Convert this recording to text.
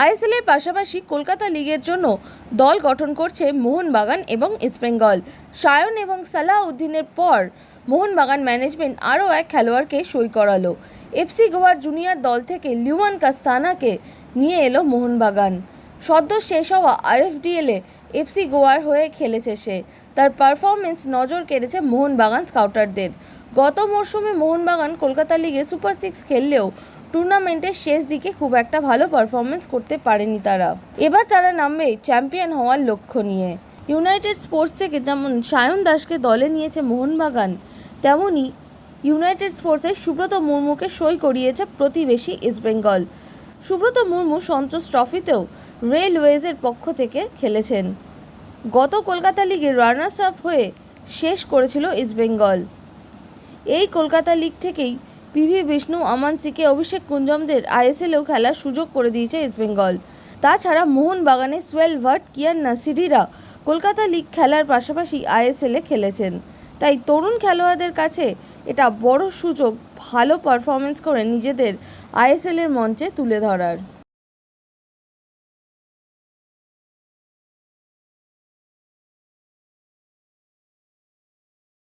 ISL এর পাশাপাশি কলকাতা লিগের জন্য দল গঠন করছে মোহনবাগান এবং ইস্টবেঙ্গল সায়ন এবং সালাহউদ্দিনের পর মোহনবাগান ম্যানেজমেন্ট আরও এক খেলোয়াড়কে সই করালো। এফসি গোয়ার জুনিয়র দল থেকে লিওয়ান কাস্তানাকে নিয়ে এলো মোহনবাগান। সদ্য শেষ হওয়া আরএফডিএলে এফসি গোয়ার হয়ে খেলেছে সে। তার পারফরমেন্স নজর কেড়েছে মোহনবাগান স্কাউটারদের গত মরশুমে মোহনবাগান কলকাতা লিগে সুপার সিক্স খেললেও টুর্নামেন্টের শেষ দিকে খুব একটা ভালো পারফরমেন্স করতে পারেনি তারা। এবার তারা নামবে চ্যাম্পিয়ন হওয়ার লক্ষ্য নিয়ে। ইউনাইটেড স্পোর্টস থেকে যেমন সায়ন দাসকে দলে নিয়েছে মোহনবাগান তেমনই ইউনাইটেড স্পোর্টসের সুব্রত মুর্মুকে সই করিয়েছে প্রতিবেশী ইস্টবেঙ্গল সুব্রত মুর্মু সন্তোষ ট্রফিতেও রেলওয়েজের পক্ষ থেকে খেলেছেন। গত কলকাতা লিগে রানার্স আপ হয়ে শেষ করেছিল ইস্টবেঙ্গল এই কলকাতা লিগ থেকেই পিভি বিষ্ণু আমান সিকে, অভিষেক কুঞ্জমদের আইএসএলেও খেলার সুযোগ করে দিয়েছে ইস্টবেঙ্গল তাছাড়া মোহনবাগানের সোয়েল ভাট, কিয়ান নাসিরিরা কলকাতা লিগ খেলার পাশাপাশি আইএসএলে খেলেছেন। তাই তরুণ খেলোয়াড়দের কাছে এটা বড় সুযোগ, ভালো পারফরমেন্স করে নিজেদের আইএসএলের মঞ্চে তুলে ধরার।